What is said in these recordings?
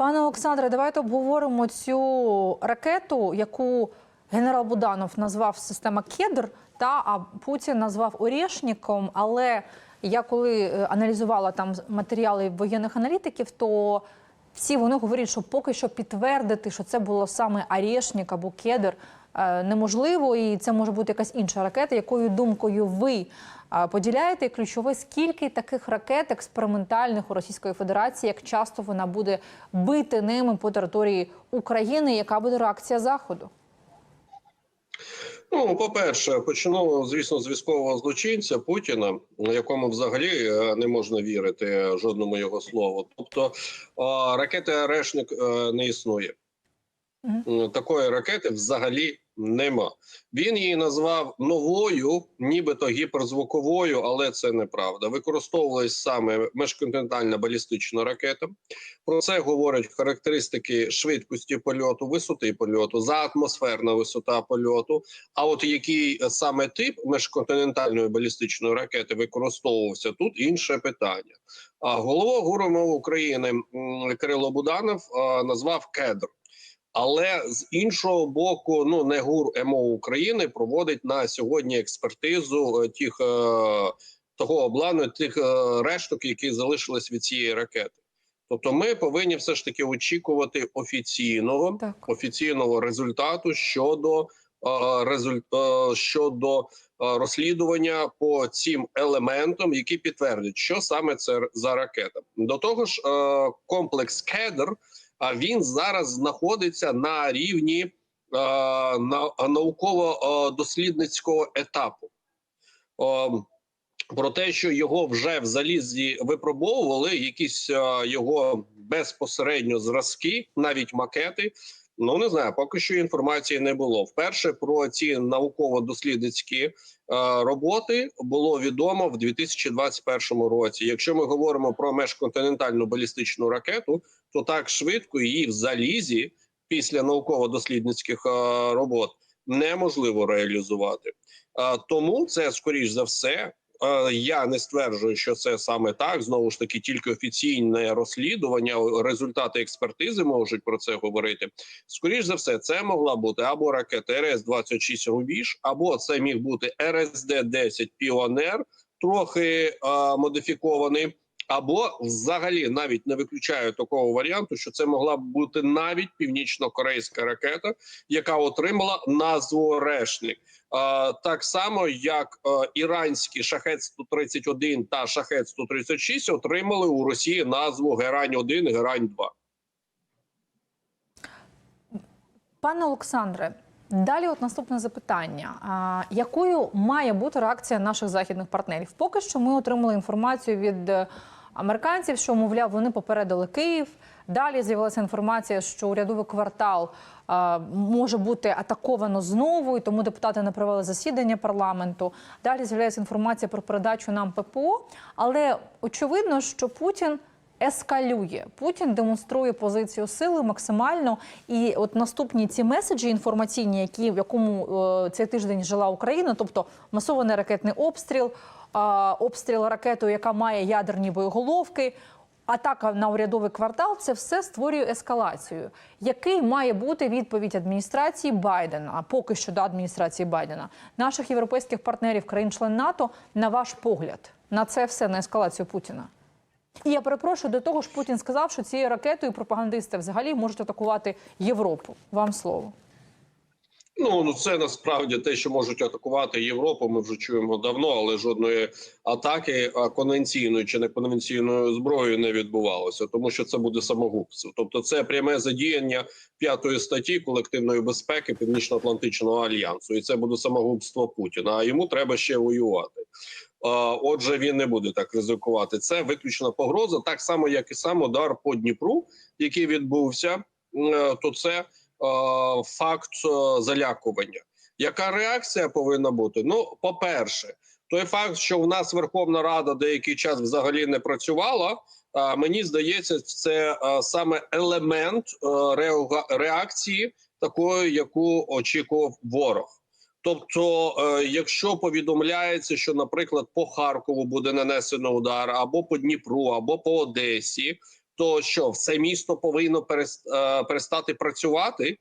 Пане Олександре, давайте обговоримо цю ракету, яку генерал Буданов назвав система Кедр, та а Путін назвав Орєшніком. Але я коли е, аналізувала там матеріали воєнних аналітиків, то всі вони говорять, що поки що підтвердити, що це було саме Орєшнік або Кедр, неможливо, і це може бути якась інша ракета. Якою думкою ви е, поділяєте? Ключове, скільки таких ракет експериментальних у Російської Федерації, як часто вона буде бити ними по території України? Яка буде реакція Заходу? Ну, по-перше, почну, звісно, з військового злочинця Путіна, якому взагалі е, не можна вірити жодному його слову. Тобто е, ракети Орешник е, не існує. М, Такої ракети взагалі нема. Він її назвав новою, нібито гіперзвуковою, але це неправда. Використовувалась саме міжконтинентальна балістична ракета. Про це говорять характеристики швидкості польоту, висоти польоту, заатмосферна висота польоту. А от який е, саме тип міжконтинентальної балістичної ракети використовувався тут інше питання. А голова ГУР МО України Кирило Буданов назвав кедр. Але з іншого боку, ну не ГУР МО України проводить на сьогодні експертизу е, тих е, того обладнання, тих е, решток, які залишились від цієї ракети. Тобто, ми повинні все ж таки очікувати офіційного Так. офіційного результату щодо результ, щодо розслідування по цим елементам, які підтвердять, що саме це за ракета. До того ж, е, комплекс Кедр. Він зараз знаходиться на рівні е, науково-дослідницького етапу. Е, про те, що його вже в залізі випробовували, якісь е, його безпосередньо зразки, навіть макети. Ну не знаю, поки що інформації не було. Вперше про ці науково-дослідницькі е, роботи було відомо в 2021 році. Якщо ми говоримо про межконтинентальну балістичну ракету, то так швидко її в залізі після науково-дослідницьких е, робот неможливо реалізувати. Е, тому це скоріш за все. Е, Я не стверджую, що це саме так. Знову ж таки, тільки офіційне розслідування, результати експертизи можуть про це говорити. Скоріш за все, це могла бути або ракета РС-26 Рубіж, або це міг бути РСД-10 Піонер, трохи е, модифікований. Або взагалі навіть не виключаю такого варіанту, що це могла б бути навіть північно-корейська ракета, яка отримала назву Решник. Так само, як е, іранські шахет 131 та шахет 136 отримали у Росії назву Герань 1 Герань 2 Пане Олександре, далі от наступне запитання: а, якою має бути реакція наших західних партнерів? Поки що ми отримали інформацію від е, американців, що мовляв вони попередили Київ. Далі з'явилася інформація, що урядовий квартал а, може бути атаковано знову, і тому депутати не провели засідання парламенту. Далі з'являється інформація про передачу нам ППО, але очевидно, що Путін ескалює. Путін демонструє позицію сили максимально. І от наступні ці меседжі інформаційні, які в якому е, цей тиждень жила Україна, тобто масований ракетний обстріл, обстріл ракетою, яка має ядерні боєголовки. Атака на урядовий квартал це все створює ескалацію. Який має бути відповідь адміністрації Байдена, поки що до адміністрації Байдена, наших європейських партнерів, країн-член НАТО, на ваш погляд, на це все на ескалацію Путіна? І я перепрошую до того ж, Путін сказав, що цією ракетою пропагандисти взагалі можуть атакувати Європу. Вам слово. Ну ну це насправді те, що можуть атакувати Європу. Ми вже чуємо давно, але жодної атаки а, конвенційною чи неконвенційною зброєю не відбувалося, тому що це буде самогубство. Тобто, це пряме задіяння п'ятої статті колективної безпеки Північно-Атлантичного альянсу, і це буде самогубство Путіна. А йому треба ще воювати. Отже, він не буде так ризикувати. Це виключна погроза, так само як і сам удар по Дніпру, який відбувся. То це факт е, залякування. Яка реакція повинна бути? Ну, по-перше, той факт, що в нас Верховна Рада деякий час взагалі не працювала. а, Мені здається, це е, саме елемент е, реакції, такої, яку очікував ворог. Тобто, е, якщо повідомляється, що, наприклад, по Харкову буде нанесено удар, або по Дніпру, або по Одесі, то що все місто повинно е, перестати працювати.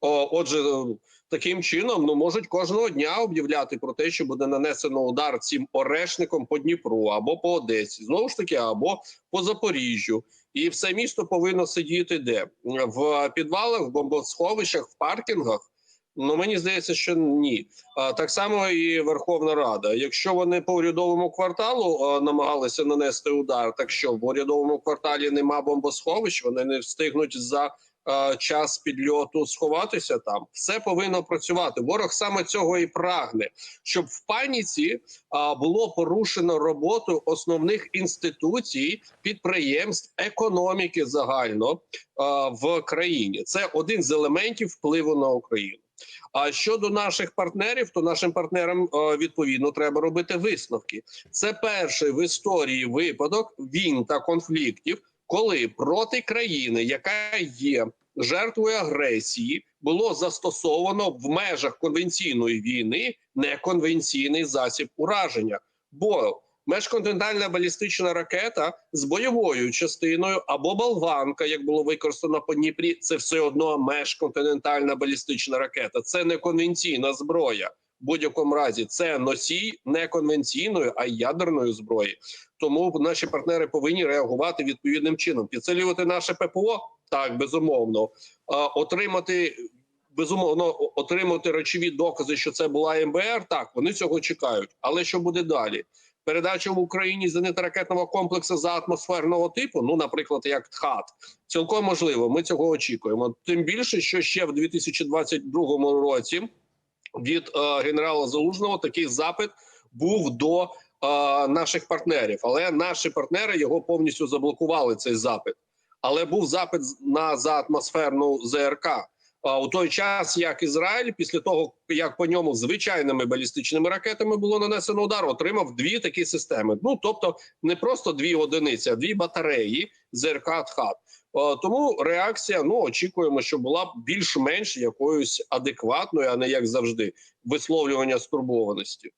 Отже, е, таким чином ну можуть кожного дня об'являти про те, що буде нанесено удар цим орешником по Дніпру або по Одесі, знову ж таки, або по Запоріжжю. І все місто повинно сидіти де в підвалах, в бомбосховищах, в паркінгах. Ну мені здається, що ні. А, так само і Верховна Рада. Якщо вони по урядовому кварталу а, намагалися нанести удар, так що в урядовому кварталі нема бомбосховищ, вони не встигнуть за а, час підльоту сховатися там. Все повинно працювати. Ворог саме цього і прагне, щоб в паніці а, було порушено роботу основних інституцій, підприємств, економіки загально а, в країні. Це один з елементів впливу на Україну. А щодо наших партнерів, то нашим партнерам е, відповідно треба робити висновки. Це перший в історії випадок війн та конфліктів, коли проти країни, яка є жертвою агресії, було застосовано в межах конвенційної війни неконвенційний засіб ураження. Бо межконтинентальна балістична ракета з бойовою частиною або болванка, як було використано по Дніпрі, це все одно межконтинентальна балістична ракета. Це не конвенційна зброя. В будь-якому разі це носій не конвенційної, а ядерної зброї. Тому наші партнери повинні реагувати відповідним чином. Підсилювати наше ППО так безумовно, отримати. Безумовно, отримати речові докази, що це була МБР. Так вони цього чекають. Але що буде далі? Передача в Україні зенитно-ракетного комплексу за атмосферного типу, ну, наприклад, як ТХАТ, цілком можливо. Ми цього очікуємо. Тим більше, що ще в 2022 році від е, генерала Залужного такий запит був до е, наших партнерів, але наші партнери його повністю заблокували. Цей запит. Але був запит на заатмосферну ЗРК. У той час, як Ізраїль, після того як по ньому звичайними балістичними ракетами було нанесено удар, отримав дві такі системи. Ну тобто не просто дві одиниці, а дві батареї ЗРК «Тхат». Е, Тому реакція ну очікуємо, що була більш-менш якоюсь адекватною, а не як завжди, висловлювання стурбованості.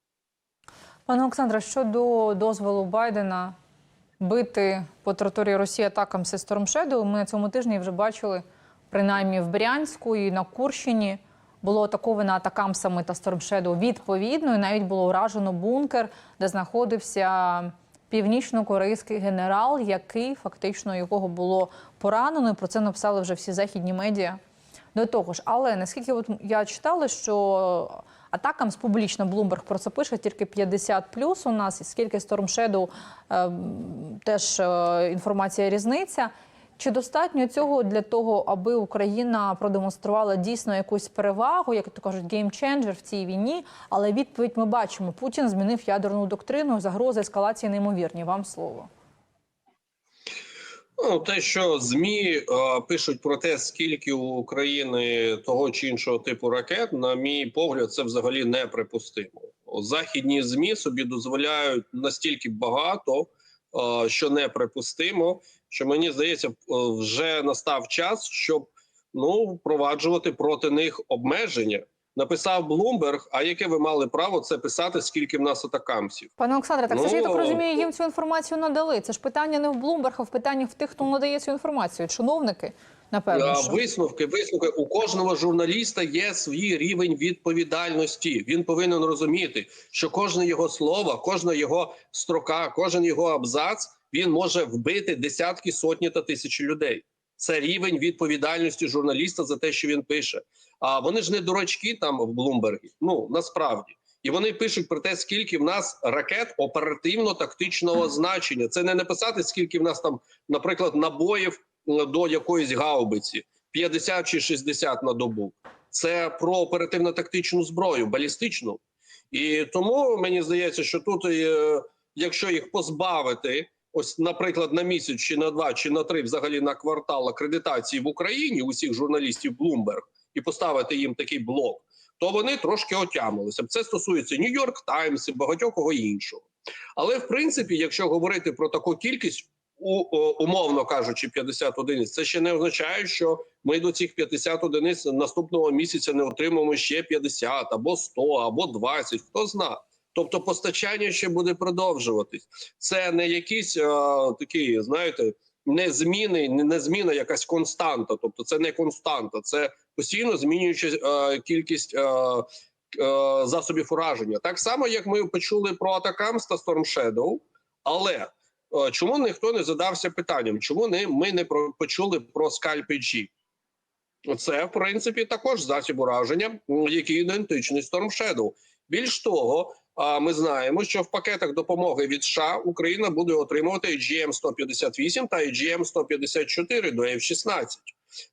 Пане Олександре, щодо дозволу Байдена бити по території Росії атакам Storm Shadow, ми на цьому тижні вже бачили, принаймні в Брянську і на Курщині було атаковано атакамсами та Shadow відповідно, і навіть було уражено бункер, де знаходився північно-корейський генерал, який фактично якого було поранено. І про це написали вже всі західні медіа. До того ж, але наскільки от я читала, що атакам з публічно Bloomberg про це пише тільки 50 плюс у нас, і скільки Storm Shadow е, теж е, інформація різниця. Чи достатньо цього для того, аби Україна продемонструвала дійсно якусь перевагу, як то кажуть, геймченджер в цій війні? Але відповідь ми бачимо: Путін змінив ядерну доктрину, загрози ескалації неймовірні. Вам слово. Ну, те, що змі е, пишуть про те, скільки у України того чи іншого типу ракет, на мій погляд, це взагалі неприпустимо. Західні змі собі дозволяють настільки багато, е, що неприпустимо, що мені здається, е, вже настав час, щоб ну впроваджувати проти них обмеження. Написав Блумберг. А яке ви мали право це писати? Скільки в нас атакамсів? Пане Олександре, так це ж я так Ну, розумію, їм цю інформацію надали. Це ж питання не в Bloomberg, а в питанні в тих, хто надає цю інформацію. Чиновники, напевно. Що. Висновки, висновки у кожного журналіста є свій рівень відповідальності. Він повинен розуміти, що кожне його слово, кожна його строка, кожен його абзац він може вбити десятки, сотні та тисячі людей. Це рівень відповідальності журналіста за те, що він пише. А вони ж не дурачки там в Блумбергі. Ну насправді. І вони пишуть про те, скільки в нас ракет оперативно-тактичного значення. Це не написати, скільки в нас там, наприклад, набоїв до якоїсь гаубиці 50 чи 60 на добу. Це про оперативно-тактичну зброю, балістичну. І тому мені здається, що тут, е, якщо їх позбавити, ось, наприклад, на місяць чи на два, чи на три, взагалі на квартал акредитації в Україні усіх журналістів Bloomberg і поставити їм такий блок, то вони трошки отямилися. Це стосується Нью-Йорк Таймс і багатьох кого іншого. Але в принципі, якщо говорити про таку кількість, у, умовно кажучи, 50 одиниць, це ще не означає, що ми до цих 50 одиниць наступного місяця не отримаємо ще 50, або 100, або 20, хто зна. Тобто постачання ще буде продовжуватись. Це не якийсь е, такий, знаєте, не зміни, не зміна якась константа. Тобто, це не константа, це постійно змінююча е, кількість. Е, засобів ураження так само, як ми почули про Атакамс та Storm Shadow, але чому ніхто не задався питанням, чому не ми не почули про PG? Це в принципі також засіб ураження, який ідентичний Storm Shadow. Більш того, ми знаємо, що в пакетах допомоги від США Україна буде отримувати GM-158 та GM-154 до F-16.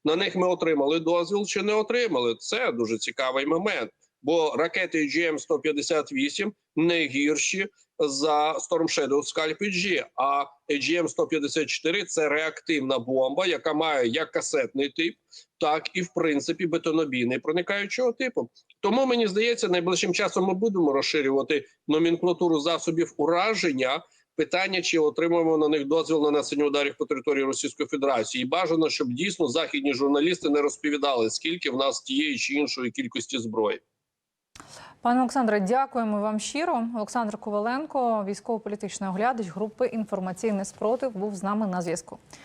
На них ми отримали дозвіл чи не отримали. Це дуже цікавий момент, бо ракети GM-158 не гірші за Storm Shadow Scalp PG, а AGM 154 – це реактивна бомба, яка має як касетний тип, так і в принципі бетонобійний проникаючого типу. Тому мені здається, найближчим часом ми будемо розширювати номенклатуру засобів ураження. Питання, чи отримуємо на них дозвіл на нанесення ударів по території Російської Федерації, і бажано, щоб дійсно західні журналісти не розповідали, скільки в нас тієї чи іншої кількості зброї. Пане Олександре, дякуємо вам щиро. Олександр Коваленко, військово-політичний оглядач групи інформаційний спротив, був з нами на зв'язку.